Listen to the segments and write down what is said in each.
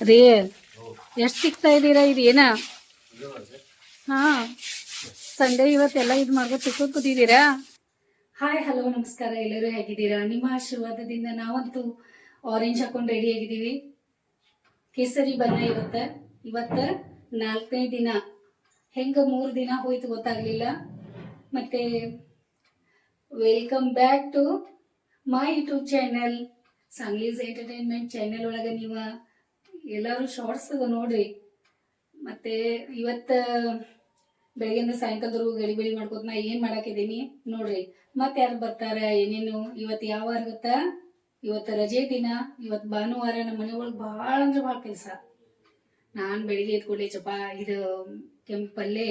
ರೀ, ಎಷ್ಟು ಸಿಗ್ತಾ ಇದ್ದೀರಾ ಇದು ಏನ? ಹಾ, ಸಂಡೆ ಇವತ್ತೆಲ್ಲ ಇದು ಮಾಡ್ಕೊಂಡು ತಿಕ್ಕೋದ್ ಕೂತಿದ್ದೀರಾ? ಹಾಯ್ ಹಲೋ ನಮಸ್ಕಾರ, ಎಲ್ಲರೂ ಹೇಗಿದ್ದೀರಾ? ನಿಮ್ಮ ಆಶೀರ್ವಾದದಿಂದ ನಾವಂತೂ ಆರೆಂಜ್ ಹಾಕೊಂಡು ರೆಡಿ ಆಗಿದ್ದೀವಿ. ಕೇಸರಿ ಬಣ್ಣ ಇವತ್ತ. ಇವತ್ತ ನಾಲ್ಕನೇ ದಿನ. ಹೆಂಗ ಮೂರು ದಿನ ಹೋಯ್ತು ಗೊತ್ತಾಗ್ಲಿಲ್ಲ. ಮತ್ತೆ welcome back to my YouTube channel ಸಂಗ್ಲೀಸ್ entertainment channel ಒಳಗೆ ನೀವು ಎಲ್ಲರೂ ಶಾರ್ಟ್ಸ್ ನೋಡ್ರಿ. ಮತ್ತೆ ಇವತ್ತ, ಬೆಳಗ್ಗೆಯಿಂದ ಸಾಯಂಕಾಲದವರೆಗೂ ಗಡಿ ಬಿಡಿ ಮಾಡ್ಕೋತ ನಾ ಏನ್ ಮಾಡಾಕಿದ್ದೀನಿ ನೋಡ್ರಿ. ಮತ್ತೆ ಯಾರು ಬರ್ತಾರ, ಏನೇನು, ಇವತ್ತು ಯಾವ ಗೊತ್ತಾ ಇವತ್ತು ರಜೆ ದಿನ, ಇವತ್ತು ಭಾನುವಾರ ನಮ್ಮ ಮನೆ ಒಳಗೆ ಭಾಳ ಅಂದ್ರೆ ಭಾಳ ಕೆಲಸ. ನಾನು ಬೆಳಿಗ್ಗೆ ಎತ್ಕೊಳ್ಳಿ ಚಪಾ, ಇದು ಕೆಂಪು ಪಲ್ಲೆ,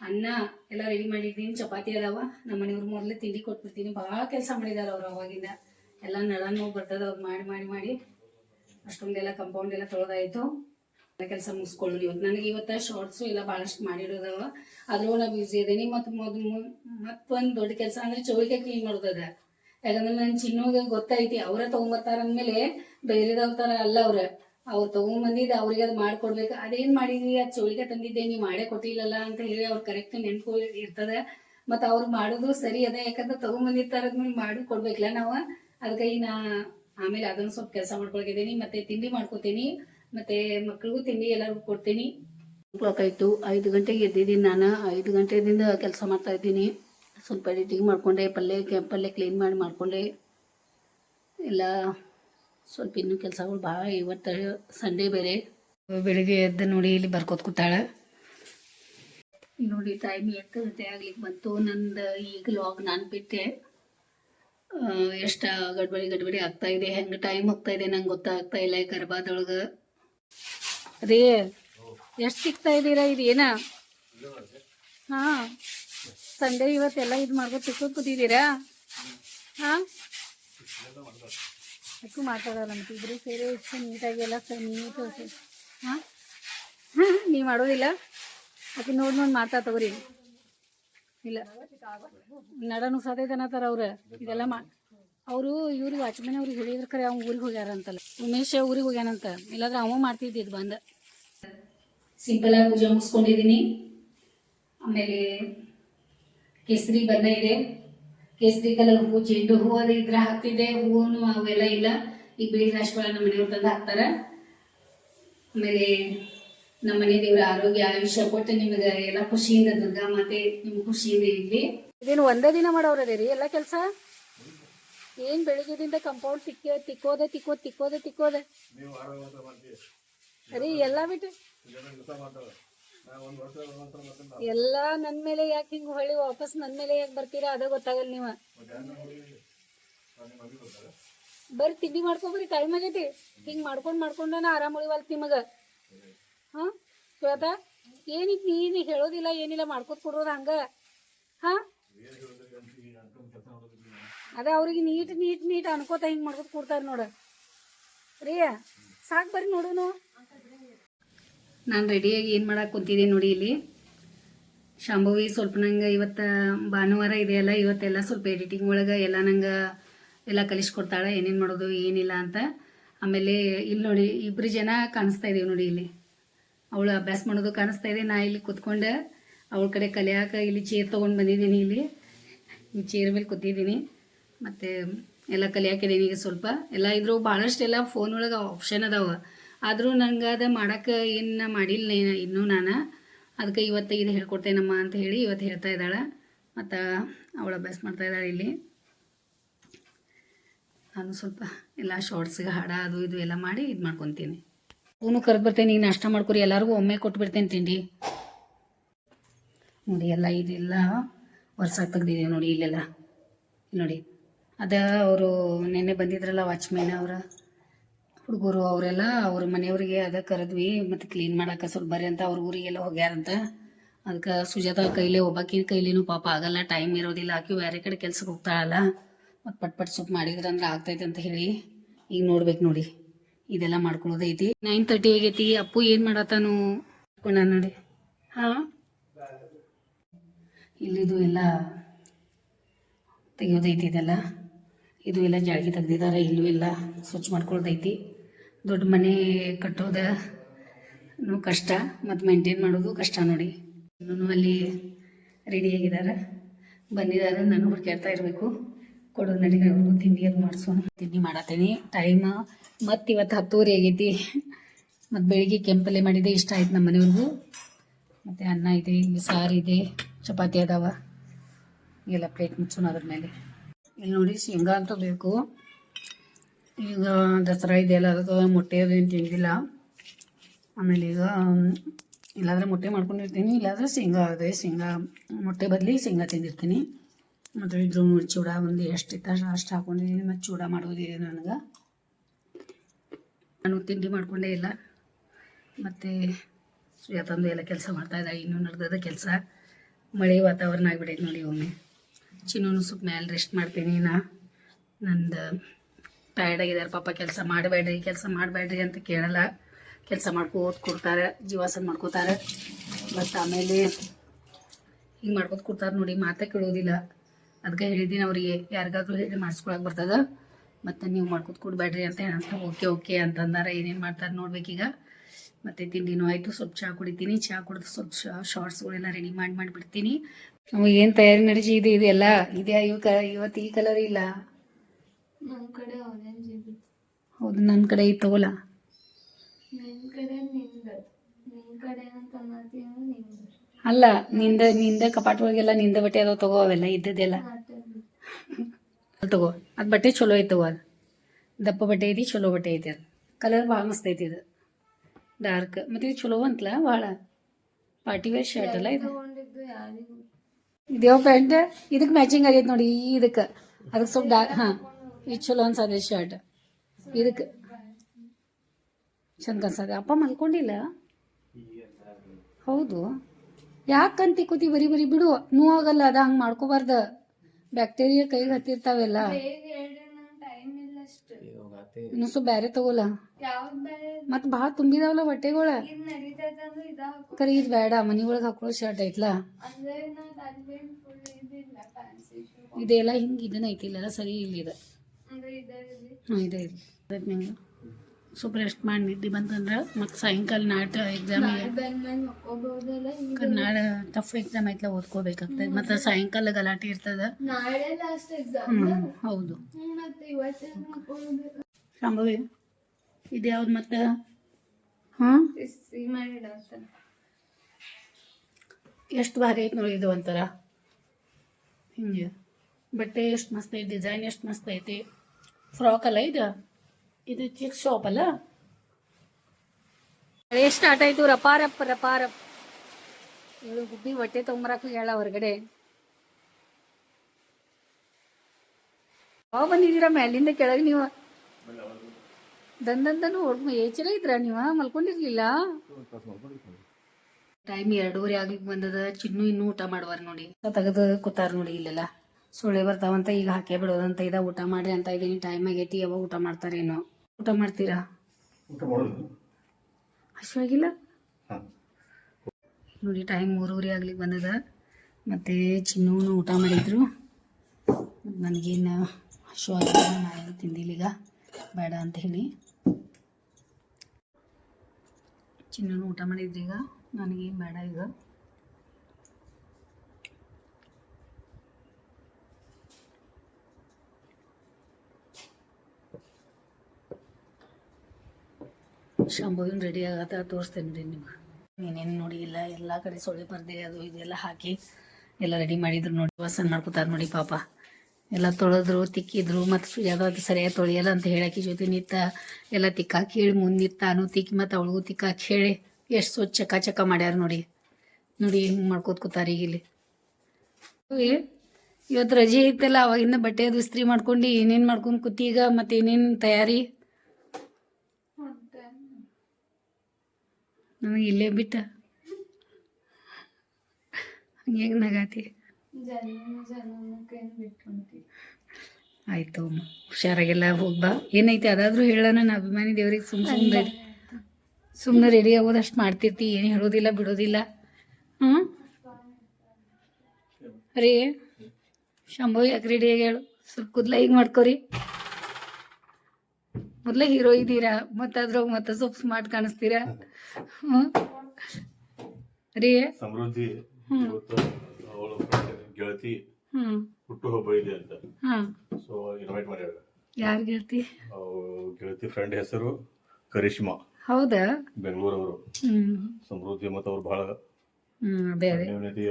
ಅನ್ನ ಎಲ್ಲ ರೆಡಿ ಮಾಡಿದ್ದೀನಿ ಚಪಾತಿ ಅದಾವ. ನಮ್ಮ ಮನೆಯವ್ರು ಮೊದಲೇ ತಿಂಡಿ ಕೊಟ್ಬಿಡ್ತೀನಿ. ಭಾಳ ಕೆಲಸ ಮಾಡಿದಾರ ಅವ್ರು ಅವಾಗಿಂದ. ಎಲ್ಲ ನಳ ನೋವು ಬರ್ತದ, ಅವ್ರು ಮಾಡಿ ಮಾಡಿ ಮಾಡಿ. ಅಷ್ಟೊಂದೆಲ್ಲ ಕಂಪೌಂಡ್ ಎಲ್ಲ ತೊಳೆದಾಯ್ತು. ಕೆಲಸ ಮುಗಿಸ್ಕೊಳ್ಳೋದು ಇವತ್ತು. ನನಗೆ ಇವತ್ತು ಶಾರ್ಟ್ಸು ಎಲ್ಲ ಭಾಳಷ್ಟು ಮಾಡಿರೋದವ. ಅದ್ರೊಳಗೆ ನಾ ಬ್ಯುಸಿ ಇದ್ದೀನಿ ಮತ್ತು ಮೊದ್ ಮತ್ತೊಂದು ದೊಡ್ಡ ಕೆಲಸ ಅಂದ್ರೆ ಚೌಳಿಕೆ ಕ್ಲೀನ್ ಮಾಡೋದದ. ಯಾಕಂದ್ರೆ ನನ್ನ ಚಿನ್ನೋಗ ಗೊತ್ತೈತಿ. ಅವರ ತಗೊಂಬರ್ತಾರ ಅಂದ್ಮೇಲೆ ಬೇರೆದವ್ರ ಥರ ಅಲ್ಲ ಅವ್ರ. ಅವ್ರು ತಗೊಂಬಂದಿದ್ದು ಅವ್ರಿಗೆ ಅದು ಮಾಡ್ಕೊಡ್ಬೇಕು. ಅದೇನ್ ಮಾಡಿದ್ವಿ ಅದು ಚೌಳಿಕೆ ತಂದಿದ್ದೆ, ನೀವು ಮಾಡೇ ಕೊಟ್ಟಿಲ್ಲಲ್ಲ ಅಂತ ಹೇಳಿ ಅವ್ರು ಕರೆಕ್ಟ್ ನೆನ್ಪು ಇರ್ತದ. ಮತ್ತು ಅವ್ರು ಮಾಡೋದು ಸರಿ ಅದ. ಯಾಕಂದ್ರೆ ತಗೊಂಬಂದಿರ್ತಾರ ಅದ್ಮೇಲೆ ಮಾಡಿ ಕೊಡ್ಬೇಕಲ್ಲ ನಾವು. ಅದಕ್ಕಾಗಿ ನಾ ಆಮೇಲೆ ಅದನ್ನ ಸ್ವಲ್ಪ ಕೆಲಸ ಮಾಡ್ಕೊಳಕಿದ್ದೀನಿ ಮತ್ತೆ ತಿಂಡಿ ಮಾಡ್ಕೋತೀನಿ, ಮತ್ತೆ ಮಕ್ಳಿಗೂ ತಿಂಡಿ ಎಲ್ಲರಿಗೂ ಕೊಡ್ತೀನಿ. ಆಯ್ತು. ಐದು ಗಂಟೆಗೆ ಎದ್ದಿದ್ದೀನಿ ನಾನು. ಐದು ಗಂಟೆದಿಂದ ಕೆಲಸ ಮಾಡ್ತಾ ಇದ್ದೀನಿ. ಸ್ವಲ್ಪ ಎಡಿಟಿಂಗ್ ಮಾಡ್ಕೊಂಡೆ, ಪಲ್ಯ ಪಲ್ಯ ಕ್ಲೀನ್ ಮಾಡಿ ಮಾಡ್ಕೊಂಡೆ. ಎಲ್ಲ ಸ್ವಲ್ಪ ಇನ್ನೂ ಕೆಲಸಗಳು ಭಾಳ ಇವತ್ತು ಸಂಡೇ ಬೇರೆ. ಬೆಳಿಗ್ಗೆ ಎದ್ದು ನೋಡಿ ಇಲ್ಲಿ ಬರ್ಕೋತ ಕೂತಾಳೆ. ನೋಡಿ ಟೈಮ್ ಎಂಟು ಗಂಟೆ ಆಗ್ಲಿಕ್ಕೆ ಬಂತು. ನಂದು ಈಗ ಲಾಗ್ ನಾನು ಬಿಟ್ಟೆ. ಎಷ್ಟು ಗಡ್ಬಡಿ ಗಡ್ಬಡಿ ಆಗ್ತಾ ಇದೆ, ಹೆಂಗೆ ಟೈಮ್ ಹೋಗ್ತಾ ಇದೆ, ನಂಗೆ ಗೊತ್ತಾಗ್ತಾ ಇಲ್ಲ ಈ ಗರ್ಭಾದೊಳಗೆ. ರೀ ಎಷ್ಟು ಸಿಗ್ತಾ ಇದ್ದೀರಾ ಇದು ಏನ? ಹಾ, ಸಂಡೇ ಇವತ್ತೆಲ್ಲ ಇದು ಮಾಡ್ಬೋದು ತಿಕ್ಕೋದ್ ಕೂತಿದ್ದೀರಾ? ಹಾ? ಅದಕ್ಕೂ ಮಾತಾಡಲ್ಲ ಮತ್ತೆ ಸೇರಿ ಎಷ್ಟು ನೀಟಾಗಿ ಎಲ್ಲ ನೀಟ್ ಹಾಂ ಹಾಂ? ನೀವು ಮಾಡೋದಿಲ್ಲ? ಅದಕ್ಕೆ ನೋಡಿ ನೋಡಿ ಮಾತಾ ತಗೋರಿ. ಇಲ್ಲ. ನಡ ನುಸಾದೈತನತ್ತಾರ ಅವ್ರ. ಇದೆಲ್ಲ ಮಾ ಅವರು ಇವ್ರಿಗೆ ವಾಚ್ಮನ್ ಅವ್ರಿಗೆ ಹೇಳಿದ್ರ ಕರೆ ಅವ್ನು ಊರಿಗೆ ಹೋಗ್ಯಾರಂತಲ್ಲ ಉಮೇಶ್ ಊರಿಗೆ ಹೋಗ್ಯಾನಂತ ಇಲ್ಲಾಂದ್ರೆ ಅವ ಮಾಡ್ತಿದ್ದಿದ್ದು ಬಂದ. ಸಿಂಪಲ್ ಆಗಿ ಪೂಜೆ ಮುಗಿಸ್ಕೊಂಡಿದ್ದೀನಿ ಆಮೇಲೆ ಕೇಸರಿ ಬಣ್ಣ ಇದೆ. ಕೇಸರಿ ಕಲರ್ ಹೂವು ಚೆಂಡು ಹೂವು ಅದು ಇದ್ರೆ ಹಾಕ್ತಿದ್ದೆ. ಹೂವು ಅವೆಲ್ಲ ಇಲ್ಲ. ಈ ಬಿಳಿ ರಾಶಿಗಳನ್ನ ಮನೆಯವ್ರು ತಂದು ಹಾಕ್ತಾರೆ. ಆಮೇಲೆ ನಮ್ಮ ಮನೆ ದೇವರ ಆರೋಗ್ಯ, ಆಯುಷ್ಯ ಕೊಟ್ಟು ನಿಮಗೆ ಎಲ್ಲ ಖುಷಿಯಿಂದ ದುರ್ಗಾ ಮಾತೆ ನಿಮ್ ಖುಷಿಯಿಂದ ಇರ್ಲಿ. ಇದೇನು ಒಂದೇ ದಿನ ಮಾಡೋರದೇ ರೀ ಎಲ್ಲ ಕೆಲಸ? ಏನ್ ಬೆಳಿಗ್ಗೆದಿಂದ ಕಂಪೌಂಡ್ ತಿಕ್ಕ, ತಿಕ್ಕೋದೆ ತಿಕ್ಕೋದ್ ತಿಕ್ಕೋದೆ ತಿಕ್ಕೋದೆ? ಅರಿ, ಎಲ್ಲ ಬಿಟ್ಟು. ಎಲ್ಲ ನನ್ ಮೇಲೆ ಯಾಕೆ ಹಿಂಗ್ ಹೊಳ್ಳಿ? ವಾಪಸ್ ನನ್ ಮೇಲೆ ಯಾಕೆ ಬರ್ತೀರಾ? ಅದ ಗೊತ್ತಾಗಲ್ಲ ನೀವ. ಬರ್ರಿ, ತಿಂಡಿ ಮಾಡ್ಕೊಬರಿ ಟೈಮ್ ಆಗೈತಿ. ಹಿಂಗ್ ಮಾಡ್ಕೊಂಡ್ ಮಾಡ್ಕೊಂಡನ ಆರಾಮ್ ಉಳಿವಲ್ತ್ ನಿಮಗ. ಹಾ? ಶ್ವೇತಾ, ಏನಿದ್ ನೀನ್ ಹೇಳೋದಿಲ್ಲ, ಏನಿಲ್ಲ, ಮಾಡ್ಕೊತ ಕೊಡೋದು ಹಂಗ? ಹಾ? ಅದೇ ಅವ್ರಿಗೆ ನೀಟ್ ನೀಟ್ ನೀಟ್ ಅನ್ಕೋತ ಹಿಂಗ್ ಮಾಡ್ಕೊತ ಕೊಡ್ತಾರ ನೋಡ. ರೀ ಸಾಕ್ ಬರ್ರಿ ನೋಡುನು. ನಾನು ರೆಡಿಯಾಗಿ ಏನು ಮಾಡಕ್ಕೆ ಕುಂತಿದ್ದೆ ನೋಡಿ ಇಲ್ಲಿ. ಶಾಂಭವಿ ಸ್ವಲ್ಪ ನಂಗೆ ಇವತ್ತು ಭಾನುವಾರ ಇದೆಯಲ್ಲ ಇವತ್ತೆಲ್ಲ ಸ್ವಲ್ಪ ಎಡಿಟಿಂಗ್ ಒಳಗೆ ಎಲ್ಲ ನಂಗೆ ಎಲ್ಲ ಕಲಿಸ್ಕೊಡ್ತಾಳೆ, ಏನೇನು ಮಾಡೋದು, ಏನಿಲ್ಲ ಅಂತ. ಆಮೇಲೆ ಇಲ್ಲಿ ನೋಡಿ ಇಬ್ಬರು ಜನ ಕಾಣಿಸ್ತಾ ಇದೀವಿ ನೋಡಿ ಇಲ್ಲಿ. ಅವಳು ಅಭ್ಯಾಸ ಮಾಡೋದು ಕಾಣಿಸ್ತಾ ಇದೆ. ನಾ ಇಲ್ಲಿ ಕುತ್ಕೊಂಡು. ಅವಳ ಕಡೆ ಕಲಿಯಾಕ ಇಲ್ಲಿ ಚೇರ್ ತೊಗೊಂಡು ಬಂದಿದ್ದೀನಿ ಇಲ್ಲಿ. ಈ ಚೇರ್ ಮೇಲೆ ಕೂತಿದ್ದೀನಿ. ಮತ್ತು ಎಲ್ಲ ಕಲಿಯಾಕಿದ್ದೀನಿ ಈಗ ಸ್ವಲ್ಪ. ಎಲ್ಲ ಇದ್ರೂ ಭಾಳಷ್ಟೆಲ್ಲ ಫೋನ್ ಒಳಗೆ ಆಪ್ಷನ್ ಅದಾವ. ಆದರೂ ನಂಗೆ ಅದು ಮಾಡೋಕೆ ಏನು ಮಾಡಿಲ್ಲ ಇನ್ನೂ ನಾನು. ಅದಕ್ಕೆ ಇವತ್ತು ಇದು ಹೇಳ್ಕೊಡ್ತೇನಮ್ಮ ಅಂತ ಹೇಳಿ ಇವತ್ತು ಹೇಳ್ತಾ ಇದ್ದಾಳೆ. ಮತ್ತು ಅವಳು ಅಭ್ಯಾಸ ಮಾಡ್ತಾ ಇದ್ದಾಳೆ ಇಲ್ಲಿ. ನಾನು ಸ್ವಲ್ಪ ಎಲ್ಲ ಶಾರ್ಟ್ಸ್ಗೆ ಹಾಡ ಅದು ಇದು ಎಲ್ಲ ಮಾಡಿ ಇದು ಮಾಡ್ಕೊತೀನಿ. ಅವನು ಕರೆದು ಬರ್ತೇನೆ, ಈಗ ನಾಷ್ಟ ಮಾಡ್ಕೊರಿ, ಎಲ್ಲರಿಗೂ ಒಮ್ಮೆ ಕೊಟ್ಟು ಬಿಡ್ತೇನೆ ತಿಂಡಿ. ನೋಡಿ, ಎಲ್ಲ ಇದೆಲ್ಲ ವರ್ಷ ತೆಗ್ದಿದ್ದೀವಿ ನೋಡಿ, ಇಲ್ಲೆಲ್ಲ. ಇಲ್ಲಿ ನೋಡಿ, ಅದ ಅವರು ನಿನ್ನೆ ಬಂದಿದ್ರಲ್ಲ ವಾಚ್ಮ್ಯಾನ್ ಅವರ, ಹುಡುಗರು ಅವರೆಲ್ಲ ಅವ್ರ ಮನೆಯವ್ರಿಗೆ ಅದ ಕರೆದ್ವಿ, ಮತ್ತು ಕ್ಲೀನ್ ಮಾಡಕ್ಕೆ ಸ್ವಲ್ಪ ಬರ್ರಿ ಅಂತ ಅವ್ರ ಊರಿಗೆಲ್ಲ ಹೋಗ್ಯಾರಂತ. ಅದಕ್ಕೆ ಸುಜಾತ ಕೈಲೇ, ಒಬ್ಬಾಕಿನ ಕೈಲಿನೂ ಪಾಪ ಆಗಲ್ಲ ಟೈಮ್ ಇರೋದಿಲ್ಲ, ಆಕಿ ಬೇರೆ ಕಡೆ ಕೆಲ್ಸಕ್ಕೆ ಹೋಗ್ತಾಳಲ್ಲ. ಮತ್ತು ಪಟ್ ಪಟ್ ಸೊಪ್ಪು ಮಾಡಿದ್ರಂದ್ರೆ ಆಗ್ತೈತೆ ಅಂತ ಹೇಳಿ ಈಗ ನೋಡ್ಬೇಕು ನೋಡಿ. ಇದೆಲ್ಲ ಮಾಡ್ಕೊಳ್ಳೋದೈತಿ ನೈನ್ ತರ್ಟಿ ಆಗೈತಿ. ಅಪ್ಪು ಏನು ಮಾಡತ್ತಾನು? ನೋಡಿ. ಹಾಂ? ಇಲ್ಲಿದು ಎಲ್ಲ ತೆಗಿಯೋದೈತಿ ಇದೆಲ್ಲ. ಇದು ಎಲ್ಲ ಜಾಳ್ಗಿ ತೆಗ್ದಿದ್ದಾರೆ ಇಲ್ಲೂ ಎಲ್ಲ ಸ್ವಚ್ಛ ಮಾಡ್ಕೊಳ್ಳೋದೈತಿ ದೊಡ್ಡ ಮನೆ ಕಟ್ಟೋದ ಕಷ್ಟ. ಮತ್ತು ಮೇಂಟೈನ್ ಮಾಡೋದು ಕಷ್ಟ ನೋಡಿ. ಇನ್ನೂ ಅಲ್ಲಿ ರೆಡಿಯಾಗಿದ್ದಾರೆ ಬಂದಿದ್ದಾರೆ ನಾನು ಹುಡ್ಕ್ಯಾಡ್ತಾ ಇರಬೇಕು. ಕೊಡೋ ನಡಿಗೆ ತಿಂಡಿ ಅದು ಮಾಡಿಸೋಣ. ತಿಂಡಿ ಮಾಡತ್ತೀನಿ. ಟೈಮ್ ಮತ್ತು ಇವತ್ತು ಹತ್ತುವರೆ ಆಗೈತಿ. ಮತ್ತು ಬೆಳಿಗ್ಗೆ ಕೆಂಪಲ್ಲೇ ಮಾಡಿದೆ ಇಷ್ಟ ಆಯ್ತು ನಮ್ಮ ಮನೆಯವ್ರಿಗೂ. ಮತ್ತು ಅನ್ನ ಇದೆ ಸಾರು ಇದೆ, ಚಪಾತಿ ಅದಾವ. ಎಲ್ಲ ಪ್ಲೇಟ್ ಮುಚ್ಚೋಣ ಅದ್ರ ಮೇಲೆ. ಇಲ್ಲಿ ನೋಡಿ ಶೇಂಗಾ ಅಂತೂ ಬೇಕು. ಈಗ ದಸರಾ ಇದೆಯಲ್ಲ ಅದಕ್ಕೆ ಮೊಟ್ಟೆ ಅದು ಏನು ತಿಂದಿಲ್ಲ. ಆಮೇಲೆ ಈಗ ಇಲ್ಲಾಂದರೆ ಮೊಟ್ಟೆ ಮಾಡ್ಕೊಂಡಿರ್ತೀನಿ. ಇಲ್ಲಾಂದರೆ ಶೇಂಗಾ ಅದೇ, ಶೇಂಗಾ, ಮೊಟ್ಟೆ ಬದಲಿ ಶೇಂಗಾ ತಿಂದಿರ್ತೀನಿ. ಮತ್ತು ಇದು ಚೂಡ, ಒಂದು ಎಷ್ಟಿತ್ತು ಅಷ್ಟು ಹಾಕೊಂಡಿದ್ದೀನಿ ಮತ್ತು ಚೂಡ ಮಾಡೋದಿದೆ ನನಗೆ. ನಾನು ತಿಂಡಿ ಮಾಡಿಕೊಂಡೇ ಇಲ್ಲ. ಮತ್ತು ತಂದು ಎಲ್ಲ ಕೆಲಸ ಮಾಡ್ತಾ ಇದ್ದ ಇನ್ನೂ ನಡೆದದ ಕೆಲಸ. ಮಳೆ ವಾತಾವರಣ ಆಗಿಬಿಡೈತೆ ನೋಡಿ ಒಮ್ಮೆ. ಚಿನ್ನೂ ಸ್ವಲ್ಪ ಮೇಲೆ ರೆಸ್ಟ್ ಮಾಡ್ತೀನಿ ನಾ. ನಂದು ಟಯರ್ಡ್ ಆಗಿದ್ದಾರೆ ಪಾಪ, ಕೆಲಸ ಮಾಡಬೇಡ್ರಿ ಕೆಲಸ ಮಾಡಬೇಡ್ರಿ ಅಂತ ಕೇಳಲ್ಲ. ಕೆಲಸ ಮಾಡ್ಕೋತ ಕೊಡ್ತಾರೆ, ಜೀವಾಸನ ಮಾಡ್ಕೋತಾರೆ. ಮತ್ತು ಆಮೇಲೆ ಹಿಂಗೆ ಮಾಡ್ಕೋತ ಕೊಡ್ತಾರೆ ನೋಡಿ, ಮಾತೇ ಕೇಳೋದಿಲ್ಲ. ಅದಕ್ಕೆ ಹೇಳಿದ್ದೀನಿ ಅವರಿಗೆ ಯಾರಿಗಾದ್ರೂ ಹೇಳಿ ಮಾಡಿಸ್ಕೊಳಕ್ಕೆ ಬರ್ತದ. ಮತ್ತು ನೀವು ಮಾಡ್ಕೊತ ಕೊಡಬೇಡ್ರಿ ಅಂತ ಹೇಳಂತ ಓಕೆ ಓಕೆ ಅಂತಂದಾರೆ. ಏನೇನು ಮಾಡ್ತಾರೆ ನೋಡ್ಬೇಕೀಗ ಮತ್ತು ತಿಂಡಿನೂ ಆಯಿತು. ಸ್ವಲ್ಪ ಚಹಾ ಕುಡಿತೀನಿ. ಚಹಾ ಕುಡಿದು ಸ್ವಲ್ಪ ಶಾರ್ಟ್ಸ್ಗಳೆಲ್ಲ ರೆಡಿ ಮಾಡಿ ಮಾಡಿಬಿಡ್ತೀನಿ. ನಮಗೆ ಏನು ತಯಾರಿ ನಡೆಸಿ ಇದು ಇದೆಲ್ಲ ಇದೆ ಇವ್ ಕ ಇವತ್ತು ಈ ಕಲರ್ ಇಲ್ಲ. ನಮ್ ಕಡೆ ಆರೆಂಜ್ ಇದೆ. ಹೌದು ನನ್ನ ಕಡೆ ಈ ತಗೋಲ್ಲ ನಿನ್ ಕಡೆ ನಿಂದ ನಿನ್ ಕಡೆ ಅಂತ ಅನ್ನತ್ತೀನಿ ನಿಂದ ಅಲ್ಲ, ನಿಂದ ನಿಂದ ಕಪಾಟ್ ಒಳಗೆಲ್ಲ ನಿಂದ ಬಟ್ಟೆ ಅದಾವ ತಗೋ, ಅವೆಲ್ಲ ಇದ್ದದ್ದೆಲ್ಲ. ಅದ್ ತಗೋ, ಅದು ಬಟ್ಟೆ ಚಲೋ ಐತವ ಅದು. ದಪ್ಪ ಬಟ್ಟೆ ಐತಿ, ಚಲೋ ಬಟ್ಟೆ ಐತಿ ಅದು. ಕಲರ್ ಭಾಳ ಮಸ್ತ್ ಐತಿ ಇದು. ಡಾರ್ಕ್ ಮತ್ತು ಇದು ಚಲೋ ಅಂತಲ್ಲ ಭಾಳ. ಪಾರ್ಟಿ ವೇರ್ ಶರ್ಟ್ ಅಲ್ಲ ಇದು. ಇದ್ಯಾವ ಪ್ಯಾಂಟ್ ಇದಕ್ಕೆ ಮ್ಯಾಚಿಂಗ್ ಆಗೈತೆ ನೋಡಿ ಇದಕ್ಕೆ ಅದಕ್ಕೆ ಸ್ವಲ್ಪ ಡಾರ್ಕ್ ಹಾಂ. ಇದು ಚಲೋ ಅನ್ಸದೆ ಶರ್ಟ್ ಇದಕ್ಕೆ ಚಂದ ಅನ್ಸದೆ ಅಪ್ಪ ಮಲ್ಕೊಂಡಿಲ್ಲ? ಹೌದು. ಯಾಕಂತಿ ಕೂತಿ ಬರಿ ಬರಿ ಬಿಡು ನೋವಾಗಲ್ಲ ಅದ ಹಂಗೆ ಮಾಡ್ಕೋಬಾರ್ದ. ಬ್ಯಾಕ್ಟೀರಿಯಾ ಕೈಗೆ ಹತ್ತಿರ್ತಾವೆಲ್ಲ. ಇನ್ನು ಸ್ವಲ್ಪ ಬ್ಯಾರೆ ತಗೋಲ ಮತ್ ಬೇರೆ ಮತ್ತು ಭಾಳ ತುಂಬಿದಾವಲ್ಲ ಬಟ್ಟೆಗಳ. ಕರಿ ಇದು ಹಾಕೋ. ಬೇಡ ಮನೆ ಒಳಗೆ ಹಾಕೊಳ್ಳೋ ಶರ್ಟ್ ಐತ್ಲಾ? ಅಂದ್ರೆ ನಾ ಅಲ್ಲಿ ಫುಲ್ ಇದಿಲ್ಲ ಹಿಂಗೆ ಇದನ್ನ ಐತಿ ಇಲ್ಲೆಲ್ಲ ಸರಿ ಇಲ್ಲ ಇದು ಇದೆ ನಿಮ್ಗೆ ಸ್ವಲ್ಪ ರೆಸ್ಟ್ ಮಾಡಿ ನಿದ್ದೆ ಬಂತಂದ್ರೆ? ಮತ್ತೆ ಸಾಯಂಕಾಲ ನಾಟ ಎಕ್ಸಾಮ್ ನಾಳೆ ಟಫ್ ಎಕ್ಸಾಮ್ ಐತ್ಲ ಓದ್ಕೋಬೇಕಾಗ್ತದೆ. ಮತ್ತೆ ಸಾಯಂಕಾಲ ಗಲಾಟೆ ಇರ್ತದ? ಹೌದು. ಶಾಂಭವಿ ಇದು ಯಾವ್ದು ಮತ್ತೆ? ಹಾಂ? ಎಷ್ಟು ಭಾರಿ ಐತೆ ನೋಡಿ ಇದು ಒಂಥರ. ಹಿಂಗೆ. ಬಟ್ಟೆ ಎಷ್ಟು ಮಸ್ತ್ ಐತಿ ಡಿಸೈನ್ ಎಷ್ಟು ಮಸ್ತ್ ಐತಿ. ಫ್ರಾಕ್ ಅಲ್ಲ ಇದು? ಇದು ಚಿಕ್ಸ್ ಶಾಪ್ ಅಲ್ಲ? ಎಷ್ಟು ಸ್ಟಾರ್ಟ್ ಆಯ್ತು? ರಪಾರಪ್ಪ ರಪಾರಪ್ ಇವಳು ಗುಬ್ಬಿ ಹೊಟ್ಟೆ ತೊಂಬರಕ್ಕೂ ಹೇಳ ಹೊರಗಡೆ. ಯಾವ ಬಂದಿದ್ದೀರಾ ಮ್ಯಾಲಿಂದ ಕೆಳಗೆ ನೀವು? ದಂದಂದನು ಏಚರ ಇದ್ರ ನೀವ? ಮಲ್ಕೊಂಡಿರ್ಲಿಲ್ಲ? ಟೈಮ್ ಎರಡೂವರೆ ಆಗ್ಲಿಕ್ಕೆ ಬಂದದ. ಚಿನ್ನು ಇನ್ನೂ ಊಟ ಮಾಡುವಾರ ನೋಡಿ. ತೆಗೆದು ಕೂತಾರ ನೋಡಿ ಇಲ್ಲೆಲ್ಲ. ಸೊಳ್ಳೆ ಬರ್ತಾವಂತ ಈಗ ಹಾಕೇ ಬಿಡೋದಂತ ಇದ. ಊಟ ಮಾಡ್ರಿ ಅಂತ ಇದೀನಿ ಟೈಮ್ ಆಗೈತಿ. ಯಾವಾಗ ಊಟ ಮಾಡ್ತಾರೇನೋ. ಊಟ ಮಾಡ್ತೀರಾ? ಊಟ ಮಾಡೋದು. ಹಸಿವಾಗಿಲ್ಲ ನೋಡಿ ಟೈಮ್ ಮೂರುವರೆ ಆಗ್ಲಿಕ್ಕೆ ಬಂದದ. ಮತ್ತೆ ಚಿನ್ನೂನು ಊಟ ಮಾಡಿದ್ರು. ನನಗೇನು ಹಸಿವಾಗಿಲ್ಲ ನಾನು ತಿಂದಿಲ್ಲ ಈಗ. ಬೇಡ ಅಂತ ಹೇಳಿ. ಚಿನ್ನೂನು ಊಟ ಮಾಡಿದ್ರಿ ಈಗ? ನನಗೇನು ಬೇಡ ಈಗ. ಶಾಂಭವಿನ ರೆಡಿ ಆಗತ್ತ ತೋರಿಸ್ತೇನೆ ರೀ ನಿಮ್ಗೆ. ಏನೇನು ನೋಡಿ ಇಲ್ಲ, ಎಲ್ಲ ಕಡೆ ಸೊಳ್ಳೆ ಪರ್ದೆ ಅದು ಇದೆಲ್ಲ ಹಾಕಿ ಎಲ್ಲ ರೆಡಿ ಮಾಡಿದ್ರು ನೋಡಿ, ವಾಸನ ಮಾಡ್ಕೊತಾರೆ ನೋಡಿ ಪಾಪ. ಎಲ್ಲ ತೊಳೆದ್ರು, ತಿಕ್ಕಿದ್ರು, ಮತ್ತು ಯಾವ್ದಾದ್ರು ಸರಿಯಾಗಿ ತೊಳೆಯಲ್ಲ ಅಂತ ಹೇಳಕ್ಕೆ ಜೊತೆ ನಿತ್ತ, ಎಲ್ಲ ತಿಕ್ಕಾಕಿ ಹೇಳಿ ಮುಂದಿತ್ತ ತಾನು ತಿಕ್ಕಿ ಮತ್ತು ಅವಳಿಗೂ ತಿಕ್ಕಾಕಿ ಹೇಳಿ ಎಷ್ಟು ಸ್ವಚ್ಛ ಚಕ ಚಕ ಮಾಡ್ಯಾರ ನೋಡಿ. ನೋಡಿ ಹಿಂಗೆ ಮಾಡ್ಕೋತ ಕೂತಾರ ಈಗ ಇಲ್ಲಿ. ಇವತ್ತು ರಜೆ ಇತ್ತಲ್ಲ ಅವಾಗಿಂದ ಬಟ್ಟೆ ಅದು ಇಸ್ತ್ರಿ ಮಾಡ್ಕೊಂಡು ಏನೇನು ಮಾಡ್ಕೊಂಡು ಕೂತಿ ಈಗ, ಮತ್ತು ಏನೇನು ತಯಾರಿ? ನನಗೆ ಇಲ್ಲೇ ಬಿಟ್ಟ. ಹಂಗೆ ನಗಾತಿ? ಆಯ್ತು ಅಮ್ಮ ಹುಷಾರಾಗಿಲ್ಲ ಹೋಗ್ಬಾ ಏನೈತಿ? ಅದಾದರೂ ಹೇಳೋಣ ನಾನು ಅಭಿಮಾನಿ ದೇವ್ರಿಗೆ ಸುಮ್ ಸುಮ್ಮನೆ ಸುಮ್ಮನೆ ರೆಡಿ ಆಗೋದಷ್ಟು ಮಾಡ್ತಿರ್ತಿ ಏನು ಹೇಳೋದಿಲ್ಲ ಬಿಡೋದಿಲ್ಲ. ಹ್ಞೂ ರೀ ಶಂಭು ಯಾಕೆ ರೆಡಿ ಹೇಳು? ಸ್ವಲ್ಪ ಕುದ್ಲ ಈಗ ಮಾಡ್ಕೊರಿ. ಮೊದಲೇ ಹೀರೋ ಇದ್ದೀರಾ? ಮತ್ತೆ ಅದ್ರಾಗ ಮತ್ತೆ ಸ್ವಲ್ಪ ಸ್ಮಾರ್ಟ್ ಕಾಣಿಸ್ತೀರಾ? ಹ್ಮ್. ರೀ. ಸಮೃದ್ಧಿ. ಇವತ್ತು ಅವಳ ಗೆಳತಿ ಹ್ಮ್. ಹುಟ್ಟುಹಬ್ಬ ಇದೆ ಅಂತ. ಸೊ ಇನ್ವೈಟ್ ಮಾಡ್ಯಾರ ಯಾರು ಗೆಳತಿ? ಅವ್ರ ಗೆಳತಿ ಫ್ರೆಂಡ್ ಹೆಸರು ಕರಿಷ್ಮಾ. ಹೌದಾ? ಬೆಂಗಳೂರವರು. ಹ್ಮ್. ಸಮೃದ್ಧಿ ಮತ್ತು ಅವ್ರು ಬಹಳ ಹ್ಮ್ ಅದೇ ಅದೇ. ಅನ್ಯೋನ್ಯತೆಯ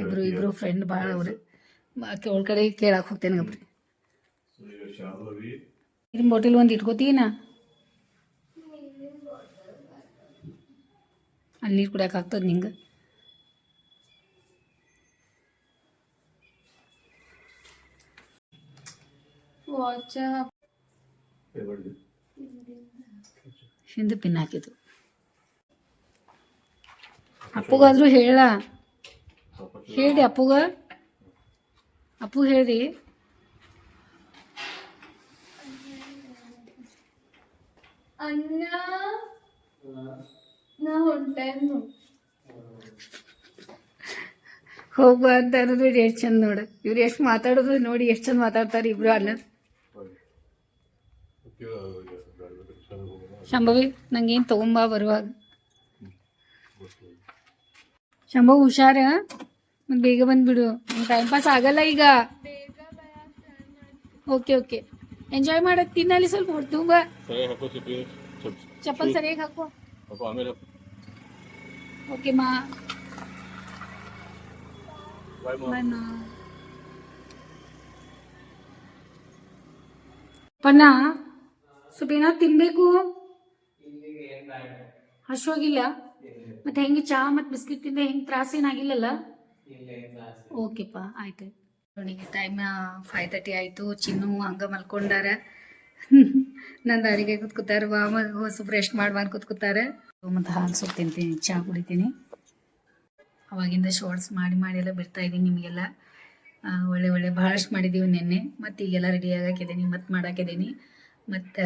ಇಬ್ರು ಇಬ್ರು ಫ್ರೆಂಡ್ ಭಾಳ ಅವ್ರೆ. ಅವಳ ಕಡೆ ಕೇಳಕ್ ಹೋಗ್ತೇನೆ ಗಬ್ರಿ So, ಈಗ ಶಾಂಭವಿ ನೀರಿನ ಬಾಟಲ್ ಒಂದು ಇಟ್ಕೋತೀನ ಅಲ್ಲಿ ನೀರು ಕುಡಿಯಕ್ಕೆ ಆಗ್ತದ ನಿಂಗೆ. ವಾಚ? ಹಿಂದೆ ಪಿನ್ ಹಾಕಿದ್ದು. ಅಪ್ಪಗಾದ್ರೂ ಹೇಳ. ಹೇಳಿ ಅಪ್ಪಗ. ಅಪ್ಪು ಹೇಳ್ದಿ. ಅನ್ನ ನಾ ಹೊಂಟೇನು. ಹೋಗ್ಬಾ ಅಂತ ಅನ್ನೋದು ಎಷ್ಟು ಚಂದ ನೋಡ. ಇವ್ರು ಎಷ್ಟು ಮಾತಾಡೋದು ನೋಡಿ ಎಷ್ಟು ಚಂದ ಮಾತಾಡ್ತಾರೆ ಇಬ್ರು ಅಲ್ಲ ಶಂಭವಿ ನಂಗೇನು ತಗೊಂಬಾ ಬರುವಾಗ. ಶಂಭವ್ ಹುಷಾರ? ಬೇಗ ಬಂದ್ಬಿಡು. ಟೈಮ್ ಪಾಸ್ ಆಗಲ್ಲ ಈಗ. ಓಕೆ ಓಕೆ ಎಂಜಾಯ್ ಮಾಡಕ್ ತಿನ್ನಲ್ಲಿ ಸ್ವಲ್ಪ ಹೊಟ್ಟು ಬಾ ಸರಿ ಹಾಕೋ ಸಿಪ್ಪಿ. ಸ್ವಲ್ಪ ಚಪ್ಪಲ್ ಸರಿಯಾಗಿ ಹಾಕೋ. ಹಾಕೋ, ಆಮೇಲೆ ಹಾಕೋ. ಓಕೆ ಮಾ. Bye, mom. ಬಾಯ್ ಮಾ. ಪನ್ನ ಸ್ವಲ್ಪ ಏನಾದ್ರು ತಿನ್ಬೇಕು? ಹಶ್ವಾಗಿಲ್ಲ ಮತ್ತೆ ಹೆಂಗೆ ಚಹಾ ಮತ್ತು ಬಿಸ್ಕಿಟ್ ತಿಂದೆ ಹೆಂಗೆ ತ್ರಾಸ ಏನಾಗಿಲ್ಲಲ್ಲ ಓಕೆಪ್ಪ ಆಯ್ತು ನೋಡಿ ಟೈಮ್ ಫೈವ್ ತರ್ಟಿ ಆಯಿತು. ಚಿನ್ನು ಹಂಗ ಮಲ್ಕೊಂಡಾರ. ನಂದು ಅಡಿಗೆ ಕೂತ್ಕೊತಾರೆ. ಬಾ ಹೊಸ ರೆಸ್ಟ್ ಮಾಡಿ ಕೂತ್ಕೊತಾರೆ. ಮತ್ತು ಹಾಲು ಸೊಪ್ಪು ತಿಂತೀನಿ, ಚಾ ಕುಡಿತೀನಿ. ಅವಾಗಿಂದ ಶಾರ್ಟ್ಸ್ ಮಾಡಿ ಮಾಡಿ ಎಲ್ಲ ಬಿಡ್ತಾ ಇದ್ದೀನಿ ನಿಮಗೆಲ್ಲ. ಒಳ್ಳೆ ಒಳ್ಳೆ ಭಾಳಷ್ಟು ಮಾಡಿದ್ದೀವಿ ನಿನ್ನೆ. ಮತ್ತು ಈಗೆಲ್ಲ ರೆಡಿ ಆಗಾಕಿದ್ದೀನಿ ಮತ್ತು ಮಾಡಾಕಿದ್ದೀನಿ ಮತ್ತು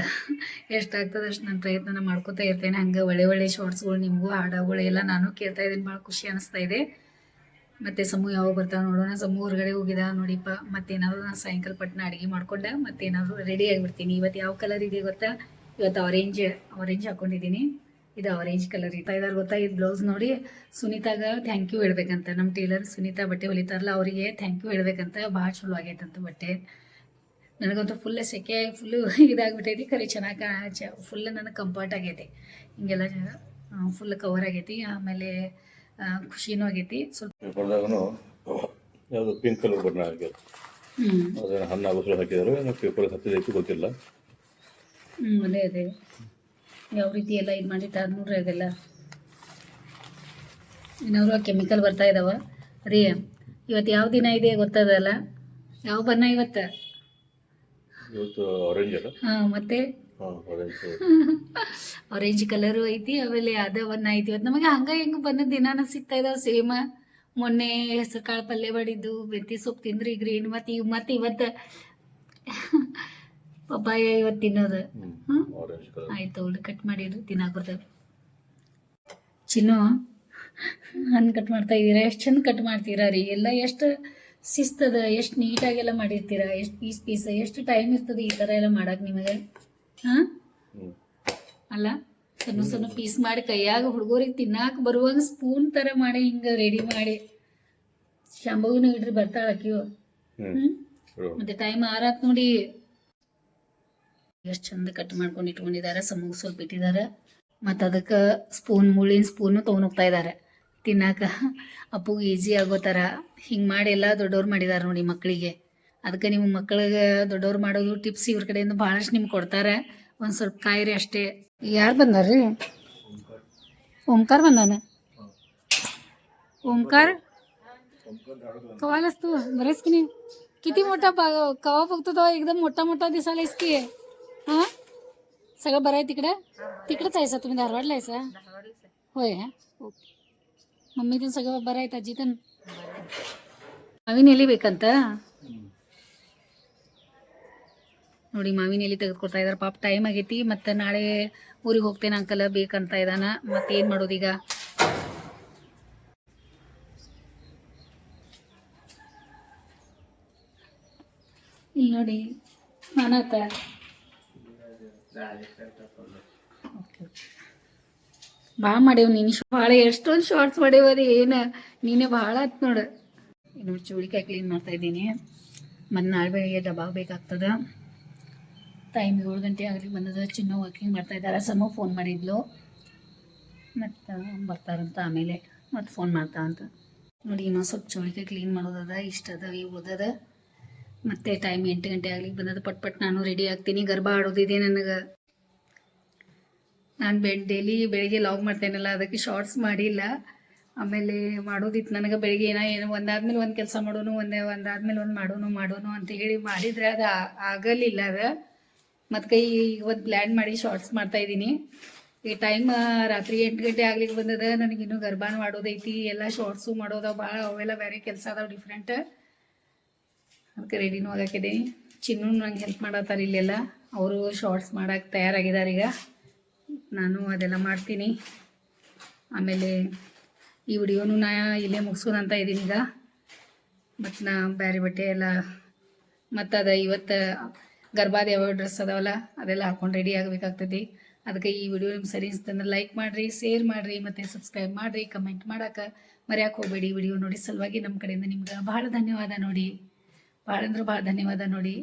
ಎಷ್ಟಾಗ್ತದೆ ಅಷ್ಟು ನಾನು ಪ್ರಯತ್ನ ಮಾಡ್ಕೋತಾ ಇರ್ತೇನೆ. ಹಂಗೆ ಒಳ್ಳೆ ಒಳ್ಳೆ ಶಾರ್ಟ್ಸ್ಗಳು ನಿಮಗೂ, ಹಾಡಗಳು ಎಲ್ಲ ನಾನು ಕೇಳ್ತಾ ಇದ್ದೀನಿ. ಭಾಳ ಖುಷಿ ಅನಿಸ್ತಾ ಇದೆ. ಮತ್ತು ಸಮೂಹ ಯಾವಾಗ ಬರ್ತಾವೆ ನೋಡೋಣ. ಸಮೂಹ ಹೊರಗಡೆ ಹೋಗಿದ ನೋಡಿಪ್ಪ. ಮತ್ತೇನಾದ್ರು ನಾನು ಸಾಯಂಕಾಲ ಪಟ್ನ ಅಡುಗೆ ಮಾಡ್ಕೊಂಡೆ ಮತ್ತೇನಾದ್ರು ರೆಡಿ ಆಗಿಬಿಡ್ತೀನಿ. ಇವತ್ತು ಯಾವ ಕಲರ್ ಇದೆ ಗೊತ್ತಾ? ಇವತ್ತು ಆರೆಂಜ್ ಆರೆಂಜ್ ಹಾಕೊಂಡಿದ್ದೀನಿ. ಇದು ಆರೆಂಜ್ ಕಲರ್ ಇರ್ತಾ ಗೊತ್ತಾ? ಇದು ಬ್ಲೌಸ್ ನೋಡಿ ಸುನೀತಾಗ ಥ್ಯಾಂಕ್ ಯು ಹೇಳ್ಬೇಕಂತ. ನಮ್ಮ ಟೇಲರ್ ಸುನೀತಾ ಬಟ್ಟೆ ಹೊಲಿತಾರಲ್ಲ, ಅವರಿಗೆ ಥ್ಯಾಂಕ್ ಯು ಹೇಳ್ಬೇಕಂತ. ಭಾಳ ಚಲೋ ಆಗೈತಂತ ಬಟ್ಟೆ. ನನಗಂತೂ ಫುಲ್ ಸೆಕೆ ಫುಲ್ಲು ಇದಾಗ್ಬಿಟ್ಟೈತಿ. ಖರೆ ಚೆನ್ನಾಗಿ ಫುಲ್ ನನಗೆ ಕಂಫರ್ಟ್ ಆಗೈತಿ. ಹಿಂಗೆಲ್ಲ ಫುಲ್ ಕವರ್ ಆಗೈತಿ. ಆಮೇಲೆ ಖುಷಿನೂ ಆಗೈತಿ. ಸ್ವಲ್ಪ ಪೇಪರ್ದಾಗನು ಯಾವುದು ಪಿಂಕ್ ಕಲರ್ ಬಣ್ಣ ಹಾಕ್ಯಾರ ಹ್ಞೂ ಅದನ್ನ ಹಣ್ಣು ಆಗೋಸಲು ಹಾಕಿದಾರೋ. ಏನೋ ಪೇಪರ್ ಹತ್ತಿದೈತಿ ಗೊತ್ತಿಲ್ಲ. ಹ್ಞೂ ಅದೇ ಅದೇ. ಯಾವ ರೀತಿ ಎಲ್ಲ ಇದು ಮಾಡಿಟ್ಟಾರ ನೋಡ್ರಿ ಅದೆಲ್ಲ. ಏನಾದ್ರು ಕೆಮಿಕಲ್ ಬರ್ತಾ ಇದಾವ. ರೀ ಇವತ್ತು ಯಾವ ದಿನ ಇದೆ ಗೊತ್ತದಲ್ಲ ಯಾವ ಬಣ್ಣ ಇವತ್ತು? ಇವತ್ತು ಆರೆಂಜ್ ಅಲ್ಲ. ಹಾಂ ಮತ್ತೆ? ಆರೆಂಜ್ ಕಲರ್ ಐತಿ ಆಮೇಲೆ ಅದ ಒಂದು ಐತಿ. ಇವತ್ತು ನಮಗೆ ಹಂಗ ಹೆಂಗ ಬಂದ ದಿನಾನ ಸಿಗ್ತಾ ಇದಾವ ಸೇಮ್ ಮೊನ್ನೆ ಹೆಸರು ಕಾಳು ಪಲ್ಯ ಮಾಡಿದ್ದು ಮೆಂತಿ ಸೊಪ್ಪು ತಿಂದ್ರಿ ಗ್ರೀನ್ ಮತ್ತು ಇವ್ ಮತ್ತೆ ಇವತ್ತು ಪಪ್ಪಾಯ ಇವತ್ತು ತಿನ್ನೋದು. ಆಯ್ತು ಅವಳು ಕಟ್ ಮಾಡಿದ್ರು ತಿನ್ನಾಕ ಬರ್ತವೆ ಚಿನ್ನು ಹಣ್ಣು ಕಟ್ ಮಾಡ್ತಾ ಇದ್ದೀರಾ? ಎಷ್ಟು ಚಂದ ಕಟ್ ಮಾಡ್ತೀರಾ ರೀ? ಎಲ್ಲ ಎಷ್ಟು ಶಿಸ್ತದ ಎಷ್ಟು ನೀಟಾಗೆಲ್ಲ ಮಾಡಿರ್ತೀರಾ? ಎಷ್ಟು ಪೀಸ್ ಪೀಸ್ ಎಷ್ಟು ಟೈಮ್ ಇರ್ತದೆ ಈ ಥರ ಎಲ್ಲ ಮಾಡಕ್ಕೆ ನಿಮಗೆ? ಅಲ್ಲ ಸಣ್ಣ ಸಣ್ಣ ಪೀಸ್ ಮಾಡಿ ಕೈಯಾಗ ಹುಡುಗರಿಗೆ ತಿನ್ನಾಕ ಬರುವಾಗ ಸ್ಪೂನ್ ತರ ಮಾಡಿ ಹಿಂಗ ರೆಡಿ ಮಾಡಿ. ಶಾಂಭವಿನೂ ಇಡ್ರಿ ಬರ್ತಾಳ ಅಕ್ಕಿಯು ಹ್ಞೂ ಮತ್ತೆ ಟೈಮ್ ಆರಾತ್ ನೋಡಿ. ಎಷ್ಟು ಚಂದ ಕಟ್ ಮಾಡ್ಕೊಂಡು ಇಟ್ಕೊಂಡಿದ್ದಾರೆ ಸಮೂಹ ಸ್ವಲ್ಪ ಇಟ್ಟಿದಾರ ಮತ್ತು ಅದಕ್ಕೆ ಸ್ಪೂನ್ ಮುಳ್ಳಿನ ಸ್ಪೂನು ತೊಗೊಂಡೋಗ್ತಾ ಇದ್ದಾರೆ ತಿನ್ನಾಕ ಅಪ್ಪಗೆ ಈಜಿ ಆಗೋ ಥರ ಹಿಂಗೆ ಮಾಡಿ ಎಲ್ಲಾ ದೊಡ್ಡವ್ರು ಮಾಡಿದಾರ ನೋಡಿ ಮಕ್ಕಳಿಗೆ ಅದಕ್ಕೆ ನಿಮ್ಮ ಮಕ್ಕಳಿಗೆ ದೊಡ್ಡವ್ರು ಮಾಡೋದು ಟಿಪ್ಸ್ ಇವ್ರ ಕಡೆಯಿಂದ ಭಾಳಷ್ಟು ನಿಮ್ಗೆ ಕೊಡ್ತಾರೆ ಒಂದು ಸ್ವಲ್ಪ ಕಾಯಿರಿ ಅಷ್ಟೇ ಯಾರು ಬಂದಾರ್ರಿ ಓಂಕಾರ ಬಂದಾನ ओमकार कवाल असतो बरेच की नाही किती मोठा बा कवा बघतो तेव्हा एकदम मोठा मोठा दिसायला की हा सगळं बरं आहे तिकडे तिकडेच आहे सा तुम्ही धारवाडला आहे सा होय हा ओके मम्मी पण सगळं बरं आहेत ಅಜ್ಜಿ ತನ್ ಮಾವಿನ ಎಲೆ ಬೇಕಂತ ನೋಡಿ ಮಾವಿನ ಎಲೆ ತೆಗೆದುಕೊಡ್ತಾ ಇದಾರೆ. ಪಾಪ ಟೈಮ್ ಆಗೈತಿ. ಮತ್ತೆ ನಾಳೆ ಊರಿಗೆ ಹೋಗ್ತೇನೆ ಅಂಕಲ್ ಬೇಕಂತ ಮತ್ತೆ ಏನು ಮಾಡೋದೀಗ ಇಲ್ಲಿ ನೋಡಿ ಓಕೆ ಭಾಳ ಮಾಡೇವು ನೀನು. ಭಾಳ ಎಷ್ಟೊಂದು ಶಾರ್ಟ್ಸ್ ಮಾಡೇವರಿ ಏನು? ನೀನೇ ಭಾಳ ಆತ್ ನೋಡು. ನೋಡಿ ಚೂಳಿಕಾಯಿ ಕ್ಲೀನ್ ಮಾಡ್ತಾ ಇದ್ದೀನಿ. ಮತ್ತು ನಾಳೆ ಬೆಳಿಗ್ಗೆ ಡಬ್ಬಾಗ ಬೇಕಾಗ್ತದೆ. ಟೈಮ್ ಏಳು ಗಂಟೆ ಆಗಲಿ ಬಂದದ. ಚಿನ್ನ ವಾಕಿಂಗ್ ಮಾಡ್ತಾ ಇದ್ದಾರೆ ಸಮ ಫೋನ್ ಮಾಡಿದ್ಲು. ಮತ್ತು ಬರ್ತಾರಂತ ಆಮೇಲೆ. ಮತ್ತು ಫೋನ್ ಮಾಡ್ತಾ ಅಂತ. ನೋಡಿ ಇನ್ನೊಂದು ಸ್ವಲ್ಪ ಚೌಳಿಕೆ ಕ್ಲೀನ್ ಮಾಡೋದದ, ಇಷ್ಟ ಅದ, ಈ ಓದದ. ಮತ್ತೆ ಟೈಮ್ ಎಂಟು ಗಂಟೆ ಆಗ್ಲಿಕ್ಕೆ ಬಂದದ. ಪಟ್ ಪಟ್ ನಾನು ರೆಡಿ ಆಗ್ತೀನಿ. ಗರ್ಭ ಆಡೋದಿದೆ ನನಗೆ. ನಾನು ಬೆಡ್ ಡೈಲಿ ಬೆಳಿಗ್ಗೆ ಲಾಗ್ ಮಾಡ್ತೇನಲ್ಲ, ಅದಕ್ಕೆ ಶಾರ್ಟ್ಸ್ ಮಾಡಿಲ್ಲ. ಆಮೇಲೆ ಮಾಡೋದಿತ್ತು ನನಗೆ ಬೆಳಿಗ್ಗೆ ಏನೋ, ಏನು ಒಂದಾದ್ಮೇಲೆ ಒಂದು ಕೆಲಸ ಮಾಡೋನು, ಒಂದೇ, ಒಂದಾದ್ಮೇಲೆ ಒಂದು ಮಾಡೋನು ಮಾಡೋನು ಅಂತ ಹೇಳಿ ಮಾಡಿದರೆ ಅದು ಆಗಲಿಲ್ಲ ಅದು. ಮತ್ತು ಕೈ ಇವತ್ತು ಪ್ಲ್ಯಾನ್ ಮಾಡಿ ಶಾರ್ಟ್ಸ್ ಮಾಡ್ತಾ ಇದ್ದೀನಿ. ಈ ಟೈಮ್ ರಾತ್ರಿ ಎಂಟು ಗಂಟೆ ಆಗ್ಲಿಕ್ಕೆ ಬಂದದ ನನಗಿನ್ನೂ ಗರ್ಭಾನ ಮಾಡೋದೈತಿ. ಎಲ್ಲ ಶಾರ್ಟ್ಸು ಮಾಡೋದ ಭಾಳ ಅವೆಲ್ಲ ಬೇರೆ ಕೆಲಸ ಅದಾವ ಡಿಫ್ರೆಂಟ್ ಅದಕ್ಕೆ ರೆಡಿನೂ ಆಗಾಕಿದೆ ಚಿನ್ನು ನಂಗೆ ಹೆಲ್ಪ್ ಮಾಡತ್ತಾರ ಇಲ್ಲೆಲ್ಲ. ಅವರು ಶಾರ್ಟ್ಸ್ ಮಾಡಕ್ಕೆ ತಯಾರಾಗಿದ್ದಾರೆ ಈಗ. ನಾನು ಅದೆಲ್ಲ ಮಾಡ್ತೀನಿ. ಆಮೇಲೆ ಈ ವಿಡಿಯೋನು ನಾ ಇಲ್ಲೇ ಮುಗಿಸೋದಂತ ಇದ್ದೀನಿ ಈಗ. ಮತ್ತು ನಾ ಬೇರೆ ಬಟ್ಟೆ ಎಲ್ಲ, ಮತ್ತು ಅದ ಇವತ್ತು ಗರ್ಭಾದ ಯಾವ ಡ್ರೆಸ್ ಅದಾವಲ್ಲ, ಅದೆಲ್ಲ ಹಾಕೊಂಡು ರೆಡಿ ಆಗಬೇಕಾಗ್ತೈತಿ. ಅದಕ್ಕೆ ಈ ವಿಡಿಯೋ ನಿಮ್ಗೆ ಸರಿ ಅನ್ಸ್ತಂದ್ರೆ ಲೈಕ್ ಮಾಡಿರಿ ಶೇರ್ ಮಾಡಿರಿ, ಮತ್ತು ಸಬ್ಸ್ಕ್ರೈಬ್ ಮಾಡಿರಿ ಕಮೆಂಟ್ ಮಾಡೋಕೆ ಮರ್ಯಾಕೆ ಹೋಗಬೇಡಿ. ವಿಡಿಯೋ ನೋಡಿ ಸಲುವಾಗಿ ನಮ್ಮ ಕಡೆಯಿಂದ ನಿಮ್ಗೆ ಭಾಳ ಧನ್ಯವಾದ ನೋಡಿ. ಭಾಳ ಅಂದ್ರೆ ಭಾಳ ಧನ್ಯವಾದ ನೋಡಿ.